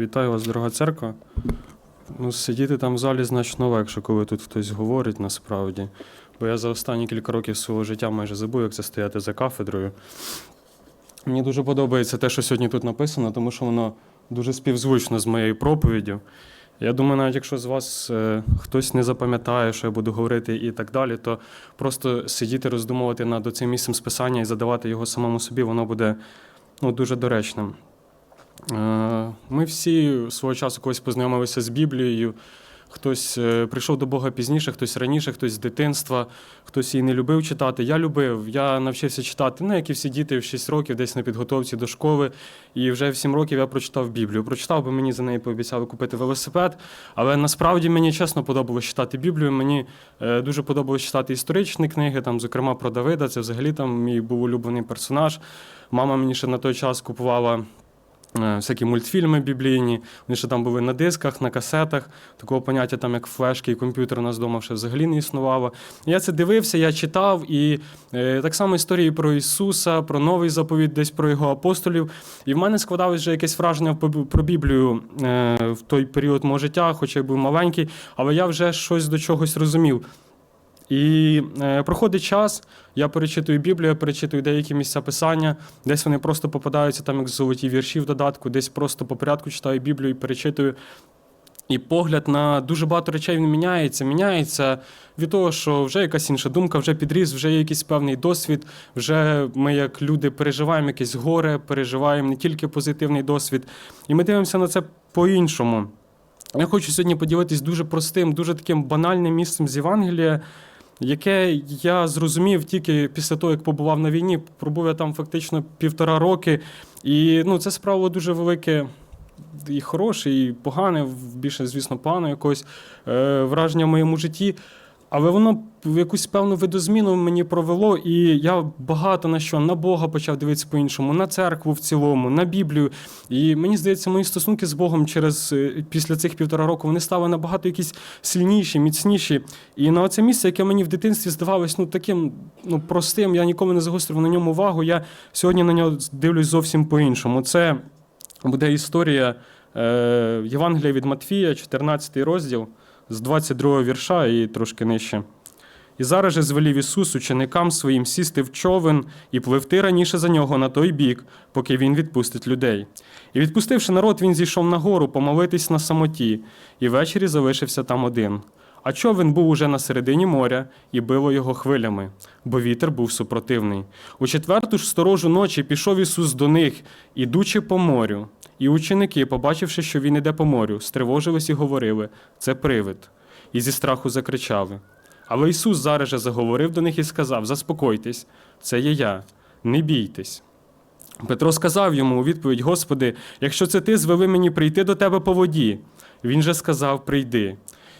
Вітаю вас, дорога церква. Ну, сидіти там в залі значно легше, коли тут хтось говорить насправді. Бо я за останні кілька років свого життя майже забув, як це стояти за кафедрою. Мені дуже подобається те, що сьогодні тут написано, тому що воно дуже співзвучно з моєю проповіддю. Я думаю, навіть якщо з вас е, хтось не запам'ятає, що я буду говорити і так далі, то просто сидіти, роздумувати над цим місцем списання і задавати його самому собі, воно буде ну, дуже доречним. Е, Ми всі свого часу колись познайомилися з Біблією. Хтось е, прийшов до Бога пізніше, хтось раніше, хтось з дитинства, хтось її не любив читати. Я любив. Я навчився читати, ну, як і всі діти в 6 років, десь на підготовці до школи. І вже в 7 років я прочитав Біблію. Прочитав, бо мені за неї пообіцяли купити велосипед. Але насправді мені чесно подобалось читати Біблію. Мені е, дуже подобалось читати історичні книги, там, зокрема про Давида. Це взагалі там мій був улюблений персонаж. Мама мені ще на той час купувала. Е, Всякі мультфільми біблійні, вони ще там були на дисках, на касетах. Такого поняття, там як флешки і комп'ютер у нас вдома ще взагалі не існувало. Я це дивився, я читав, і е, так само історії про Ісуса, про новий заповідь, десь про його апостолів. І в мене складалось вже якесь враження про- Біблію е, в той період мого життя, хоча я був маленький, але я вже щось до чогось розумів. І е, проходить час, я перечитую Біблію, я перечитую деякі місця писання, десь вони просто попадаються там як золоті вірші в додатку, десь просто по порядку читаю Біблію і перечитую. І погляд на дуже багато речей він міняється. Міняється від того, що вже якась інша думка, вже підріс, вже є якийсь певний досвід. Вже ми, як люди, переживаємо якесь горе, переживаємо не тільки позитивний досвід. І ми дивимося на це по-іншому. Я хочу сьогодні поділитись дуже простим, дуже таким банальним місцем з Євангелія, яке я зрозумів тільки після того, як побував на війні. Пробув я там фактично півтора роки. І ну, це справило дуже велике і хороше, і погане, більше, звісно, погане якось е, враження в моєму житті. Але воно в якусь певну видозміну мені провело, і я багато на що на Бога почав дивитися по-іншому, на церкву в цілому, на Біблію. І мені здається, мої стосунки з Богом через е, після цих півтора року вони стали набагато якісь сильніші, міцніші. І на це місце, яке мені в дитинстві здавалось ну таким ну простим, я ніколи не загострив на ньому увагу. Я сьогодні на нього дивлюсь зовсім по-іншому. Це буде історія е, Євангелія від Матфія, 14 розділ, з 22 вірша і трошки нижче. І зараз же звелів Ісус ученикам своїм сісти в човен і пливти раніше за нього на той бік, поки він відпустить людей. І відпустивши народ, він зійшов на гору помолитись на самоті, і ввечері залишився там один. А човен був уже на середині моря і било його хвилями, бо вітер був супротивний. У четверту ж сторожу ночі пішов Ісус до них, ідучи по морю. І ученики, побачивши, що він іде по морю, стривожились і говорили: це привид. І зі страху закричали. Але Ісус зараз же заговорив до них і сказав: Заспокойтесь, це є я, не бійтесь. Петро сказав йому у відповідь: Господи, якщо це ти звели мені прийти до тебе по воді. Він же сказав: Прийди.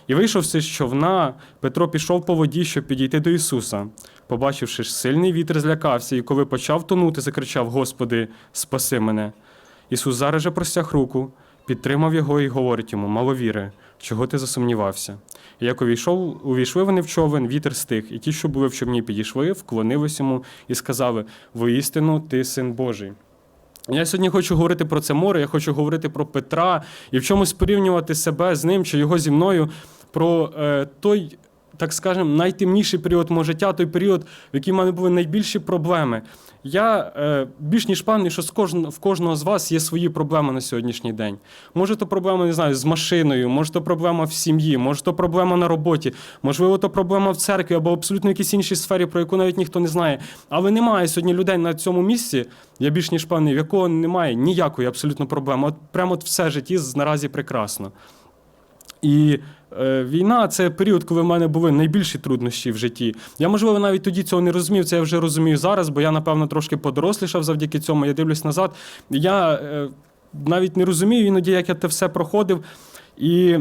І вийшовши з човна, Петро пішов по воді, щоб підійти до Ісуса. Побачивши ж сильний вітер, злякався, і коли почав тонути, закричав: Господи, спаси мене. Ісус зараз же простяг руку, підтримав його і говорить йому: Маловіри, чого ти засумнівався? І як увійшов, увійшли вони в човен, вітер стих, і ті, що були в човні, підійшли, вклонились йому і сказали: Воістину, ти син Божий. Я сьогодні хочу говорити про це море, я хочу говорити про Петра і в чомусь порівнювати себе з ним чи його зі мною, про е, той, так скажемо, найтемніший період мого життя, той період, в який в мене були найбільші проблеми. Я е, більш ніж певний, що з кожн, в кожного з вас є свої проблеми на сьогоднішній день. Може, то проблема, не знаю, з машиною, може, то проблема в сім'ї, може, то проблема на роботі, можливо, то проблема в церкві або абсолютно якійсь іншій сфері, про яку навіть ніхто не знає. Але немає сьогодні людей на цьому місці, я більш ніж певний, в якого немає ніякої абсолютно проблеми. От прямо от все житті наразі прекрасно. І війна це період, коли в мене були найбільші труднощі в житті. Я, можливо, навіть тоді цього не розумів. Це я вже розумію зараз, бо я, напевно, трошки подорослішав завдяки цьому. Я дивлюсь назад. Я е, навіть не розумію іноді, як я те все проходив. І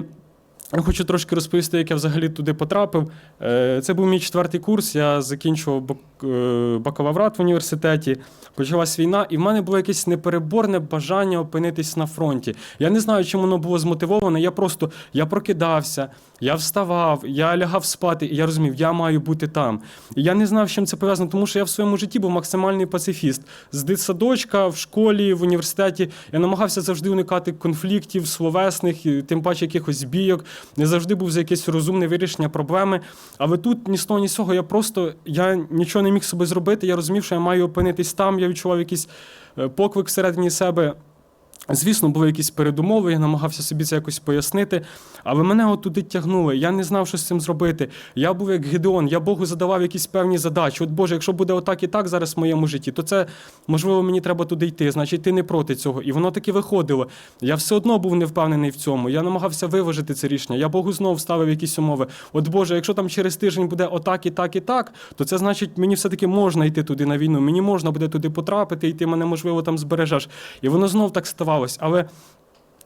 я хочу трошки розповісти, як я взагалі туди потрапив. Е, Це був мій четвертий курс. Я закінчував е, бакалаврат в університеті, почалась війна, і в мене було якесь непереборне бажання опинитись на фронті. Я не знаю, чим воно було змотивоване. Я просто я прокидався, я вставав, я лягав спати, і я розумів, я маю бути там. І я не знав, з чим це пов'язано, тому що я в своєму житті був максимальний пацифіст. З дитсадочка, в школі, в університеті я намагався завжди уникати конфліктів словесних, тим паче якихось бійок. Не завжди був за якесь розумне вирішення проблеми. Але тут ні з того, ні з цього я просто я нічого не міг собі зробити. Я розумів, що я маю опинитись там. Я відчував якийсь е, поклик всередині себе. Звісно, були якісь передумови, я намагався собі це якось пояснити, але мене от туди тягнули. Я не знав, що з цим зробити. Я був як Гедеон, я Богу задавав якісь певні задачі. От Боже, якщо буде отак і так зараз в моєму житті, то це можливо мені треба туди йти. Значить, ти не проти цього. І воно таки виходило. Я все одно був не впевнений в цьому. Я намагався виважити це рішення. Я Богу знов ставив якісь умови. От Боже, якщо там через тиждень буде отак і так і так, то це значить, мені все-таки можна йти туди на війну. Мені можна буде туди потрапити, і ти мене можливо там збережеш. І воно знов так ставалось. Але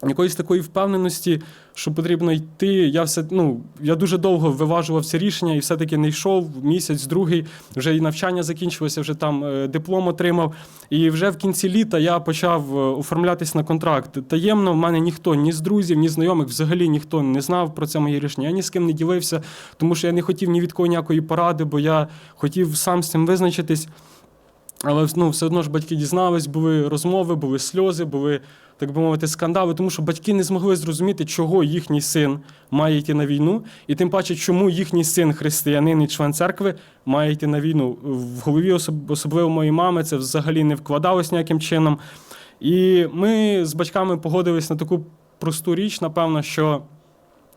якоїсь такої впевненості, що потрібно йти. Я все ну я дуже довго виважував це рішення і все-таки не йшов місяць, другий. Вже і навчання закінчилося, вже там е, диплом отримав. І вже в кінці літа я почав е, оформлятись на контракт. Таємно в мене ніхто, ні з друзів, ні знайомих, взагалі ніхто не знав про це моє рішення. Я ні з ким не ділився, тому що я не хотів ні від кого ніякої поради, бо я хотів сам з цим визначитись. Але ну, все одно ж батьки дізнались, були розмови, були сльози, були, так би мовити, скандали, тому що батьки не змогли зрозуміти, чого їхній син має йти на війну, і тим паче, чому їхній син, християнин і член церкви, має йти на війну. В голові, особливо моєї мами, це взагалі не вкладалось ніяким чином. І ми з батьками погодились на таку просту річ, напевно, що.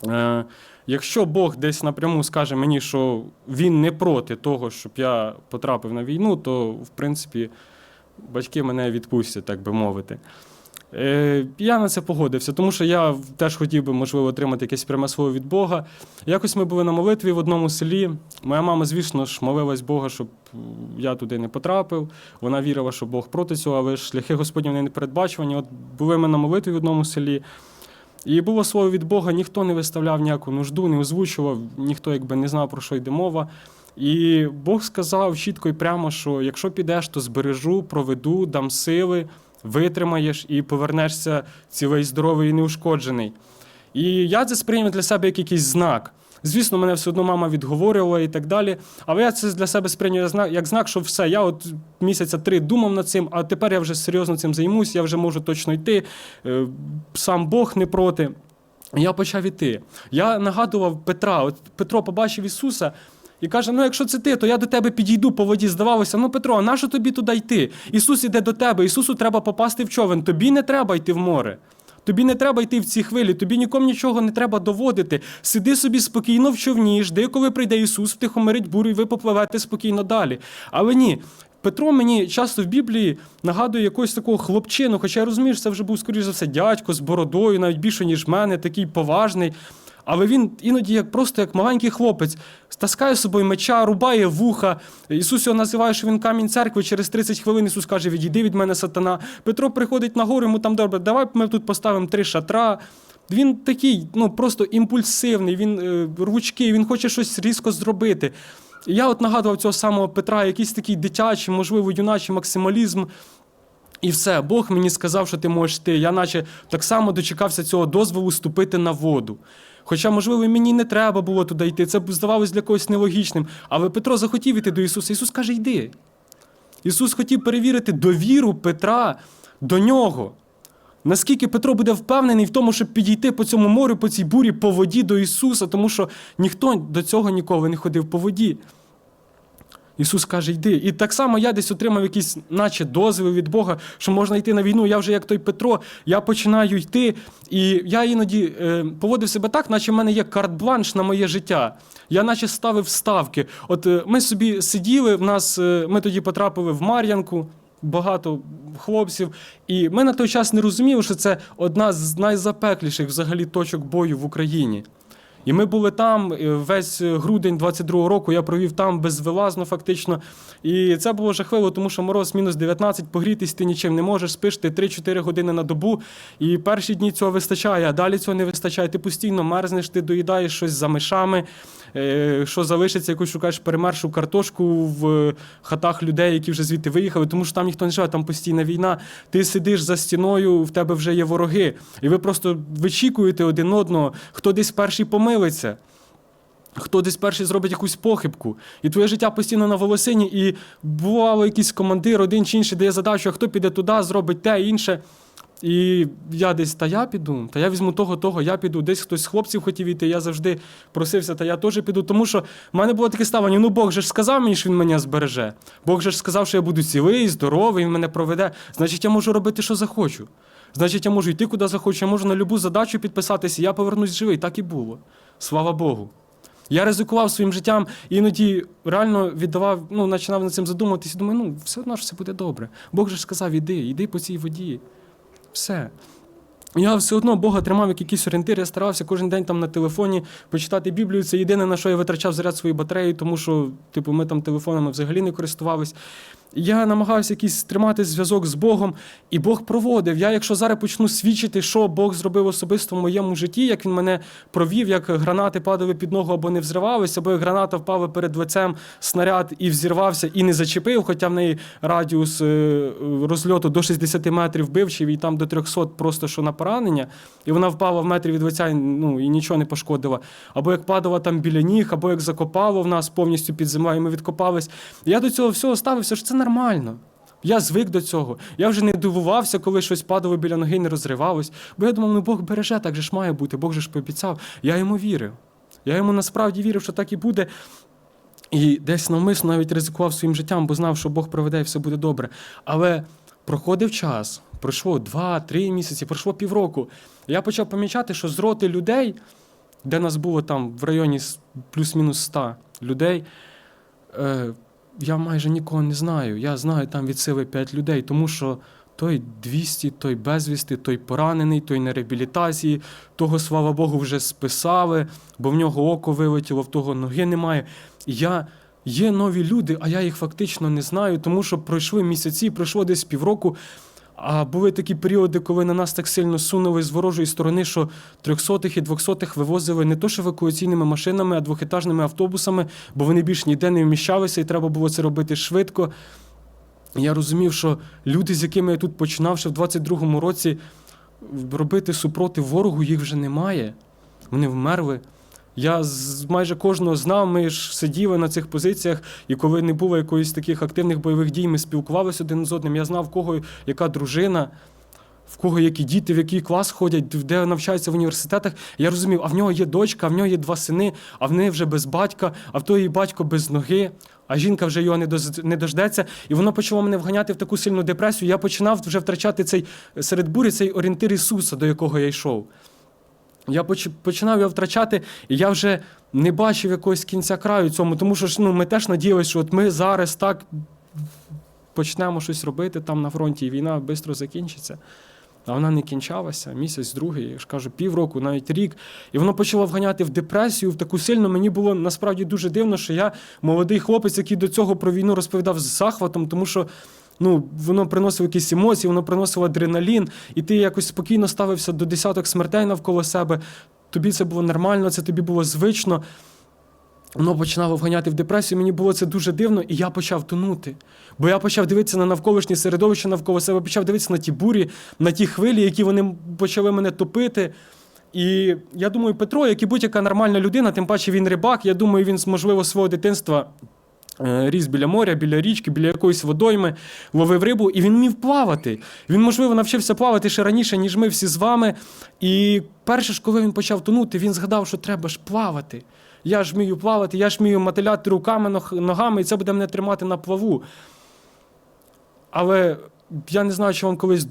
Е, Якщо Бог десь напряму скаже мені, що він не проти того, щоб я потрапив на війну, то в принципі батьки мене відпустять, так би мовити. Е, я на це погодився, тому що я теж хотів би, можливо, отримати якесь пряме слово від Бога. Якось ми були на молитві в одному селі. Моя мама, звісно ж, молилась Бога, щоб я туди не потрапив. Вона вірила, що Бог проти цього, але шляхи Господні не передбачувані. От були ми на молитві в одному селі. І було слово від Бога, ніхто не виставляв ніяку нужду, не озвучував, ніхто якби не знав, про що йде мова. І Бог сказав чітко і прямо, що якщо підеш, то збережу, проведу, дам сили, витримаєш і повернешся цілий здоровий і неушкоджений. І я це сприйняв для себе як якийсь знак. Звісно, мене все одно мама відговорювала і так далі. Але я це для себе сприйняв як знак- що все, я от місяця три думав над цим, а тепер я вже серйозно цим займусь, я вже можу точно йти. Е, Сам Бог не проти. Я почав іти. Я нагадував Петра. От Петро побачив Ісуса і каже: Ну, якщо це ти, то я до тебе підійду по воді. Здавалося, ну Петро, а нащо тобі туди йти? Ісус іде до тебе, Ісусу треба попасти в човен. Тобі не треба йти в море. Тобі не треба йти в ці хвилі, тобі нікому нічого не треба доводити. Сиди собі спокійно в човні, жди, коли прийде Ісус, втихомирить бурю, і ви попливете спокійно далі. Але ні. Петро мені часто в Біблії нагадує якогось такого хлопчину, хоча я розумію, що це вже був, скоріш за все, дядько з бородою, навіть більше, ніж мене, такий поважний. Але він іноді як просто як маленький хлопець таскає з собою меча, рубає вуха. Ісус його називає, що він камінь церкви. Через 30 хвилин Ісус каже: Відійди від мене, сатана. Петро приходить на гору, йому там добре, давай ми тут поставимо три шатра. Він такий, ну просто імпульсивний, він е, рвучкий, він хоче щось різко зробити. І я от нагадував цього самого Петра, якийсь такий дитячий, можливо, юначий максималізм. І все, Бог мені сказав, що ти можеш йти. Я наче так само дочекався цього дозволу ступити на воду. Хоча, можливо, мені не треба було туди йти. Це б здавалось для когось нелогічним. Але Петро захотів іти до Ісуса. Ісус каже: йди. Ісус хотів перевірити довіру Петра до нього. Наскільки Петро буде впевнений в тому, щоб підійти по цьому морю, по цій бурі, по воді до Ісуса, тому що ніхто до цього ніколи не ходив по воді. Ісус каже, йди. І так само я десь отримав якісь, наче дозвіл від Бога, що можна йти на війну. Я вже як той Петро, я починаю йти. І я іноді е, поводив себе так, наче в мене є карт-бланш на моє життя. Я наче ставив ставки. От е, ми собі сиділи, в нас, е, ми тоді потрапили в Мар'янку. Багато хлопців, і ми на той час не розуміли, що це одна з найзапекліших взагалі точок бою в Україні. І ми були там весь грудень 22-го року. Я провів там безвилазно, фактично. І це було жахливо, тому що мороз мінус 19, погрітись ти нічим не можеш, спиш ти 3-4 години на добу. І перші дні цього вистачає, а далі цього не вистачає. Ти постійно мерзнеш, ти доїдаєш щось за мишами. Е, що залишиться, якусь шукаєш перемершу картошку в хатах людей, які вже звідти виїхали, тому що там ніхто не живе, там постійна війна. Ти сидиш за стіною, в тебе вже є вороги, і ви просто вичікуєте один одного, хто десь перший помилиться. Хто десь перший зробить якусь похибку, і твоє життя постійно на волосині, і бувало якийсь командир, один чи інший дає задачу, а хто піде туди, зробить те інше. І я десь, та я піду, та я візьму того, того, я піду. Десь хтось з хлопців хотів іти, я завжди просився, та я теж піду. Тому що в мене було таке ставлення: ну Бог же ж сказав мені, що він мене збереже. Бог же ж сказав, що я буду цілий, здоровий, він мене проведе. Значить, я можу робити, що захочу. Значить, я можу йти куди захочу, я можу на любу задачу підписатися, я повернусь живий. Так і було. Слава Богу. Я ризикував своїм життям, іноді реально віддавав, ну, починав над цим задумуватися, думаю, ну, все одно ж все буде добре. Бог же ж сказав, іди, іди по цій воді. Все. Я все одно Бога тримав як якісь орієнтири, я старався кожен день там на телефоні почитати Біблію. Це єдине, на що я витрачав заряд своєї батареї, тому що, типу, ми там телефонами взагалі не користувались. Я намагався якийсь тримати зв'язок з Богом, і Бог проводив. Я, якщо зараз почну свідчити, що Бог зробив особисто в моєму житті, як він мене провів, як гранати падали під ногу або не взривалися, або як граната впала перед лицем снаряд і взірвався, і не зачепив, хоча в неї радіус е, розльоту до 60 метрів бивчив, і там до 300 просто що на поранення, і вона впала в метрі від лиця ну, і нічого не пошкодила. Або як падала там біля ніг, або як закопало в нас повністю під землею, і ми відкопались. Я до цього всього ставився, що це нормально. Я звик до цього. Я вже не дивувався, коли щось падало біля ноги і не розривалось. Бо я думав, ну Бог береже, так же ж має бути, Бог же ж пообіцяв. Я йому вірив. Я йому насправді вірив, що так і буде. І десь навмисно навіть ризикував своїм життям, бо знав, що Бог проведе і все буде добре. Але проходив час, пройшло два-три місяці, пройшло півроку. Я почав помічати, що з роти людей, де нас було там в районі плюс-мінус 100 людей, е, я майже нікого не знаю. Я знаю там від сили 5 людей, тому що той 200, той безвісти, той поранений, той на реабілітації, того, слава Богу, вже списали, бо в нього око вилетіло, в того ноги немає. Я є нові люди, а я їх фактично не знаю, тому що пройшли місяці, пройшло десь півроку. А були такі періоди, коли на нас так сильно сунули з ворожої сторони, що трьохсотих і двохсотих вивозили не то що евакуаційними машинами, а двохетажними автобусами, бо вони більш ніде не вміщалися, і треба було це робити швидко. Я розумів, що люди, з якими я тут починав ще в 22-му році робити супротив ворогу, їх вже немає. Вони вмерли. Я з майже кожного знав, ми ж сиділи на цих позиціях, і коли не було якоїсь таких активних бойових дій, ми спілкувалися один з одним. Я знав, в кого яка дружина, в кого які діти, в який клас ходять, де навчаються в університетах. Я розумів, а в нього є дочка, а в нього є два сини, а в неї вже без батька, а в тої батько без ноги. А жінка вже його не доз- не дождеться, і воно почало мене вганяти в таку сильну депресію. Я починав вже втрачати цей серед бурі цей орієнтир Ісуса, до якого я йшов. Я поч- починав його втрачати, і я вже не бачив якогось кінця краю цьому, тому що ну, ми теж надіялися, що от ми зараз так почнемо щось робити там на фронті, і війна швидко закінчиться. А вона не кінчалася місяць, другий, я ж кажу, півроку, навіть рік. І воно почало вганяти в депресію, в таку сильну. Мені було насправді дуже дивно, що я молодий хлопець, який до цього про війну розповідав з захватом, тому що ну, воно приносило якісь емоції, воно приносило адреналін, і ти якось спокійно ставився до десяток смертей навколо себе. Тобі це було нормально, це тобі було звично. Воно починало вганяти в депресію. Мені було це дуже дивно, і я почав тонути. Бо я почав дивитися на навколишнє середовище навколо себе, почав дивитися на ті бурі, на ті хвилі, які вони почали мене топити. І я думаю, Петро, як і будь-яка нормальна людина, тим паче він рибак, я думаю, він можливо свого дитинства. Е, Ріс біля моря, біля річки, біля якоїсь водойми, ловив рибу, і він вмів плавати. Він, можливо, навчився плавати ще раніше, ніж ми всі з вами. І перше ж, коли він почав тонути, він згадав, що треба ж плавати. Я ж вмію плавати, я ж вмію мотиляти руками, ногами, і це буде мене тримати на плаву. Але я не знаю, чи вам колись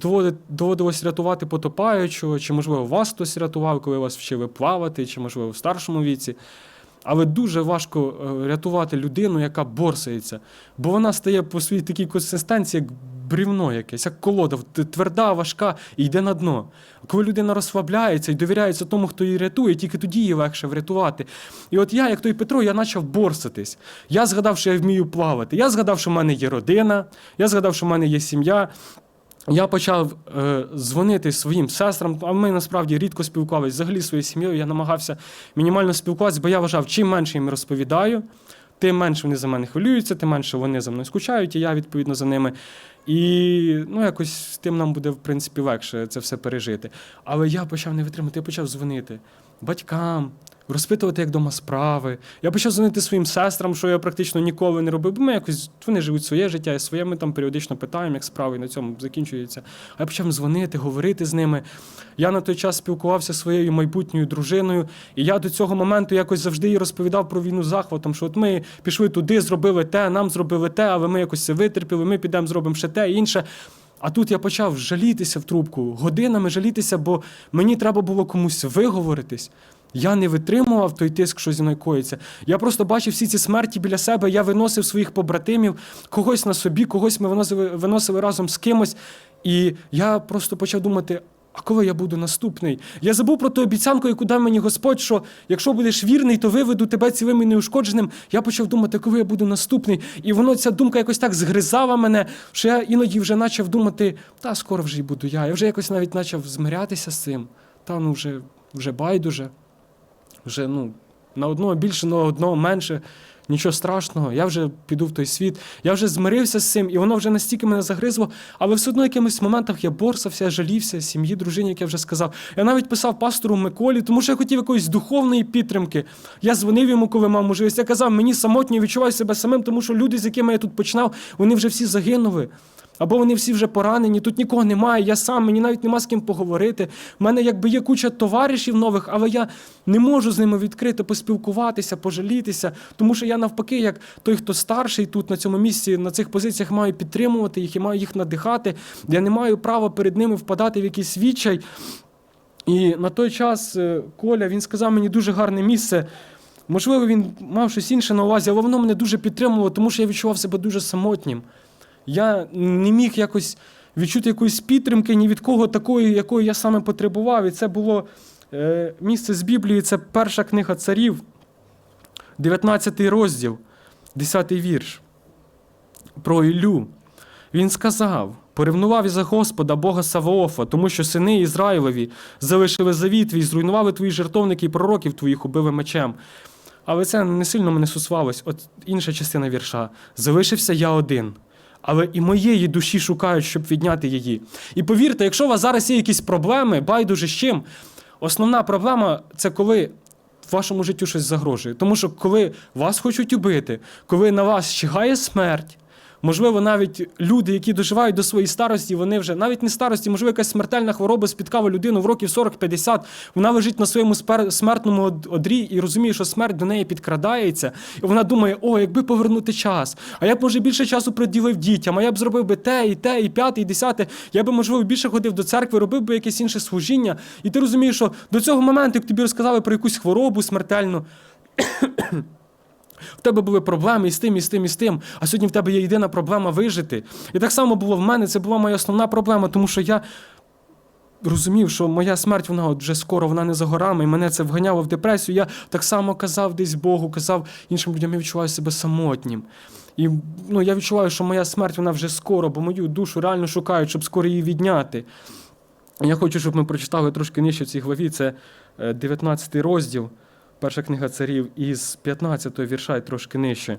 доводилось рятувати потопаючого, чи, можливо, вас хтось рятував, коли вас вчили плавати, чи, можливо, в старшому віці. Але дуже важко е, рятувати людину, яка борсається, бо вона стає по своїй такій консистенції, як брівно якесь, як колода, тверда, важка і йде на дно. Коли людина розслабляється і довіряється тому, хто її рятує, тільки тоді її легше врятувати. І от я, як той Петро, я почав борсатись. Я згадав, що я вмію плавати. Я згадав, що в мене є родина, я згадав, що в мене є сім'я. Я почав е, дзвонити своїм сестрам, а ми насправді рідко спілкувалися взагалі своєю сім'єю. Я намагався мінімально спілкуватися, бо я вважав, чим менше їм розповідаю, тим менше вони за мене хвилюються, тим менше вони за мною скучають, і я відповідно за ними. І ну, якось тим нам буде, в принципі, легше це все пережити. Але я почав не витримати, я почав дзвонити батькам, розпитувати, як вдома справи. Я почав дзвонити своїм сестрам, що я практично ніколи не робив. Бо ми якось вони живуть своє життя, і своє ми там періодично питаємо, як справи, і на цьому закінчується. А я почав дзвонити, говорити з ними. Я на той час спілкувався зі своєю майбутньою дружиною, і я до цього моменту якось завжди їй розповідав про війну захватом, що от ми пішли туди, зробили те, нам зробили те, але ми якось це витерпіли, ми підемо зробимо ще те інше. А тут я почав жалітися в трубку, годинами жалітися, бо мені треба було комусь виговоритись. Я не витримував той тиск, що зі мною коїться. Я просто бачив всі ці смерті біля себе. Я виносив своїх побратимів, когось на собі, когось ми виносили, виносили разом з кимось. І я просто почав думати. А коли я буду наступний? Я забув про ту обіцянку, яку дав мені Господь, що якщо будеш вірний, то виведу тебе цілим і неушкодженим. Я почав думати, коли я буду наступний. І воно ця думка якось так згризала мене, що я іноді вже почав думати, та скоро вже й буду я. Я вже якось навіть почав змирятися з цим. Та ну вже, вже байдуже. Вже ну, на одного більше, на одного менше. Нічого страшного, я вже піду в той світ, я вже змирився з цим, і воно вже настільки мене загризло, але все одно в якимось моментах я борсався, жалівся, сім'ї, дружині, як я вже сказав. Я навіть писав пастору Миколі, тому що я хотів якоїсь духовної підтримки. Я дзвонив йому, коли мав можливість. Я казав, мені самотньо відчуваю себе самим, тому що люди, з якими я тут починав, вони вже всі загинули. Або вони всі вже поранені, тут нікого немає, я сам, мені навіть нема з ким поговорити. У мене якби є куча товаришів нових, але я не можу з ними відкрито поспілкуватися, пожалітися, тому що я навпаки, як той, хто старший тут на цьому місці, на цих позиціях маю підтримувати їх і маю їх надихати. Я не маю права перед ними впадати в якийсь відчай. І на той час е, Коля він сказав мені дуже гарне місце. Можливо, він мав щось інше на увазі, але воно мене дуже підтримувало, тому що я відчував себе дуже самотнім. Я не міг якось відчути якоїсь підтримки ні від кого такої, якої я саме потребував. І це було е, місце з Біблії, це перша книга царів, 19 розділ, 10 вірш. Про Іллю. Він сказав: поревнував із Господа Бога Саваофа, тому що сини Ізраїлові залишили завіт твій, зруйнували твої жертовники і пророків твоїх убили мечем. Але це не сильно мене сусвалось. От інша частина вірша. Залишився я один. Але і моєї душі шукають, щоб відняти її. І повірте, якщо у вас зараз є якісь проблеми, байдуже з чим, основна проблема це коли вашому життю щось загрожує. Тому що коли вас хочуть убити, коли на вас чигає смерть, можливо, навіть люди, які доживають до своєї старості, вони вже навіть не старості, можливо, якась смертельна хвороба спіткала людину в років 40-50, вона лежить на своєму смертному одрі і розуміє, що смерть до неї підкрадається, і вона думає, о, якби повернути час, а я б, може, більше часу приділив дітям, а я б зробив би те, і те, і п'яте, і десяте, я би, можливо, більше ходив до церкви, робив би якесь інше служіння. І ти розумієш, що до цього моменту, як тобі розказали про якусь хворобу смертельну, в тебе були проблеми і з тим, і з тим, і з тим. А сьогодні в тебе є єдина проблема вижити. І так само було в мене, це була моя основна проблема, тому що я розумів, що моя смерть вона от вже скоро, вона не за горами, і мене це вганяло в депресію. Я так само казав десь Богу, казав іншим людям, я відчуваю себе самотнім. І ну, я відчуваю, що моя смерть вона вже скоро, бо мою душу реально шукають, щоб скоро її відняти. Я хочу, щоб ми прочитали трошки нижче в цій главі. Це е, 19 розділ, перша книга царів, із 15 вірша і трошки нижче.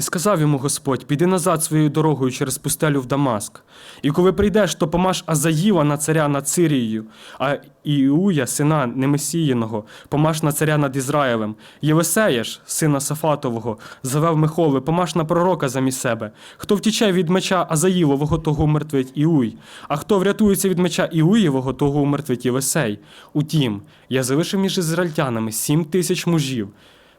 І сказав йому Господь: піди назад своєю дорогою через пустелю в Дамаск. І коли прийдеш, то помаш Азаїла на царя над Сирією, а Іуя, сина Немесіїного, помаш на царя над Ізраїлем. Євесея сина Сафатового, завев Михови, помаш на пророка замість себе. Хто втіче від меча Азаїлового, того умертвить Іуй, а хто врятується від меча Іуєвого, того умертвить Євесей. Утім, я залишив між ізраїльтянами сім тисяч мужів.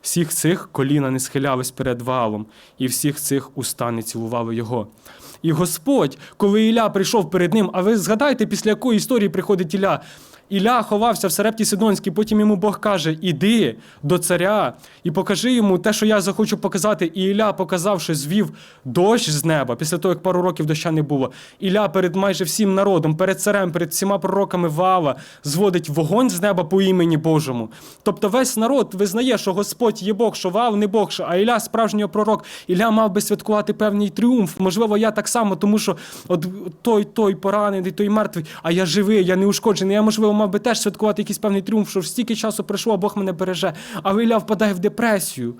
Всіх цих коліна не схилялись перед валом, і всіх цих уста не цілували його. І Господь, коли Ілля прийшов перед ним, а ви згадайте, після якої історії приходить Ілля, Ілля ховався в Серепті Сидонській, потім йому Бог каже: Іди до царя і покажи йому те, що я захочу показати. І Ілля показав, що звів дощ з неба після того, як пару років доща не було. Ілля перед майже всім народом, перед царем, перед всіма пророками Ваала зводить вогонь з неба по імені Божому. Тобто весь народ визнає, що Господь є Бог, що Ваал не Бог, що а Ілля справжній пророк. Ілля мав би святкувати певний тріумф. Можливо, я так само, тому що от той, той поранений, той мертвий, а я живий, я не ушкоджений. Я, можливо, мав би теж святкувати якийсь певний тріумф, що стільки часу пройшло, а Бог мене береже. А Ілля впадає в депресію.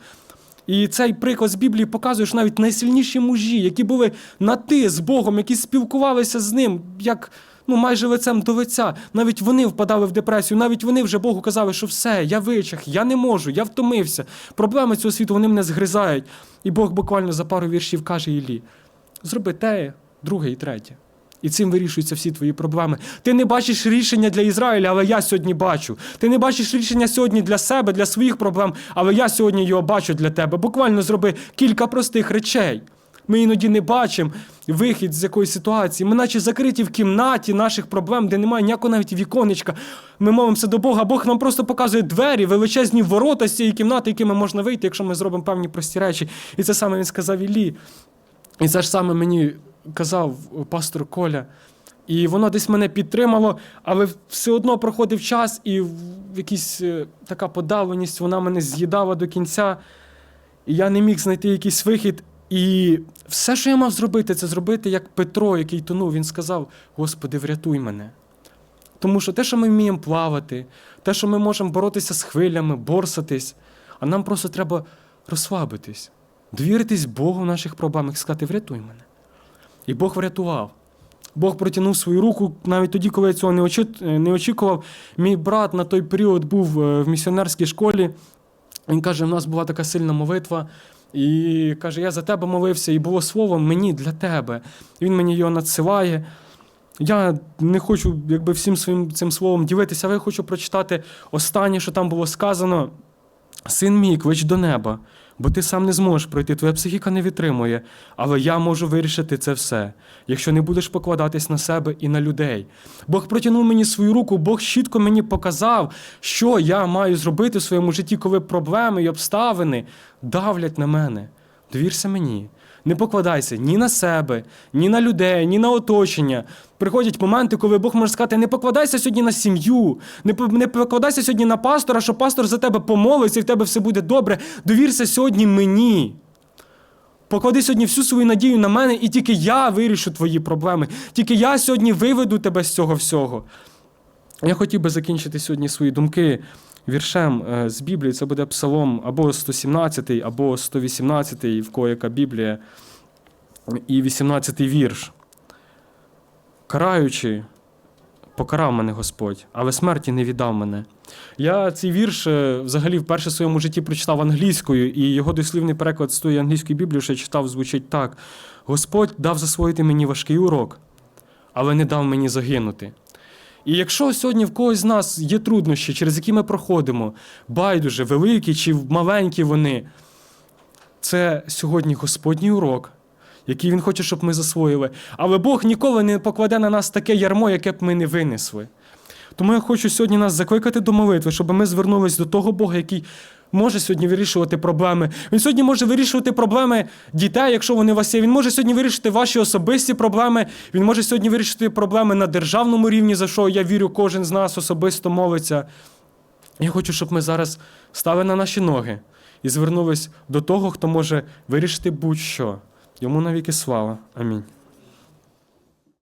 І цей приклад з Біблії показує, що навіть найсильніші мужі, які були на ти з Богом, які спілкувалися з ним, як ну майже лицем до лиця, навіть вони впадали в депресію, навіть вони вже Богу казали, що все, я вичах, я не можу, я втомився. Проблеми цього світу вони мене згризають. І Бог буквально за пару віршів каже Іллі: зроби те, друге і третє. І цим вирішуються всі твої проблеми. Ти не бачиш рішення для Ізраїля, але я сьогодні бачу. Ти не бачиш рішення сьогодні для себе, для своїх проблем, але я сьогодні його бачу для тебе. Буквально зроби кілька простих речей. Ми іноді не бачимо вихід з якоїсь ситуації. Ми наче закриті в кімнаті наших проблем, де немає ніякого навіть віконечка. Ми молимося до Бога, Бог нам просто показує двері, величезні ворота з цієї кімнати, якими можна вийти, якщо ми зробимо певні прості речі. І це саме він сказав Іллі. І це ж саме мені казав пастор Коля. І воно десь мене підтримало, але все одно проходив час, і якась е, така подавленість, вона мене з'їдала до кінця. І я не міг знайти якийсь вихід. І все, що я мав зробити, це зробити як Петро, який тонув. Він сказав: Господи, врятуй мене. Тому що те, що ми вміємо плавати, те, що ми можемо боротися з хвилями, борсатись, а нам просто треба розслабитись, довіритись Богу в наших проблемах і сказати, врятуй мене. І Бог врятував. Бог протягнув свою руку навіть тоді, коли я цього не очікував. Мій брат на той період був е, в місіонерській школі. Він каже: у нас була така сильна молитва. І каже, я за тебе молився, і було слово мені для тебе. Він мені його надсилає. Я не хочу якби, всім своїм цим словом ділитися, але я хочу прочитати останнє, що там було сказано. Син мій, клич до неба, бо ти сам не зможеш пройти, твоя психіка не витримує, але я можу вирішити це все, якщо не будеш покладатись на себе і на людей. Бог протягнув мені свою руку, Бог чітко мені показав, що я маю зробити в своєму житті, коли проблеми і обставини давлять на мене. Довірся мені. Не покладайся ні на себе, ні на людей, ні на оточення. Приходять моменти, коли Бог може сказати: не покладайся сьогодні на сім'ю, не покладайся сьогодні на пастора, що пастор за тебе помолиться і в тебе все буде добре. Довірся сьогодні мені. Поклади сьогодні всю свою надію на мене, і тільки я вирішу твої проблеми. Тільки я сьогодні виведу тебе з цього всього. Я хотів би закінчити сьогодні свої думки віршем е, з Біблії. Це буде псалом або 117, або 118, в кого яка Біблія, і 18 вірш. Караючи, покарав мене Господь, але смерті не віддав мене. Я цей вірш взагалі вперше в своєму житті прочитав англійською, і його дослівний переклад з тої англійської Біблії, що я читав, звучить так: Господь дав засвоїти мені важкий урок, але не дав мені загинути. І якщо сьогодні в когось з нас є труднощі, через які ми проходимо, байдуже, великі чи маленькі вони, це сьогодні Господній урок, який Він хоче, щоб ми засвоїли. Але Бог ніколи не покладе на нас таке ярмо, яке б ми не винесли. Тому я хочу сьогодні нас закликати до молитви, щоб ми звернулись до того Бога, який може сьогодні вирішувати проблеми. Він сьогодні може вирішувати проблеми дітей, якщо вони у вас є. Він може сьогодні вирішити ваші особисті проблеми. Він може сьогодні вирішити проблеми на державному рівні, за що я вірю, кожен з нас особисто молиться. Я хочу, щоб ми зараз стали на наші ноги і звернулись до того, хто може вирішити будь-що. Йому навіки слава. Амінь.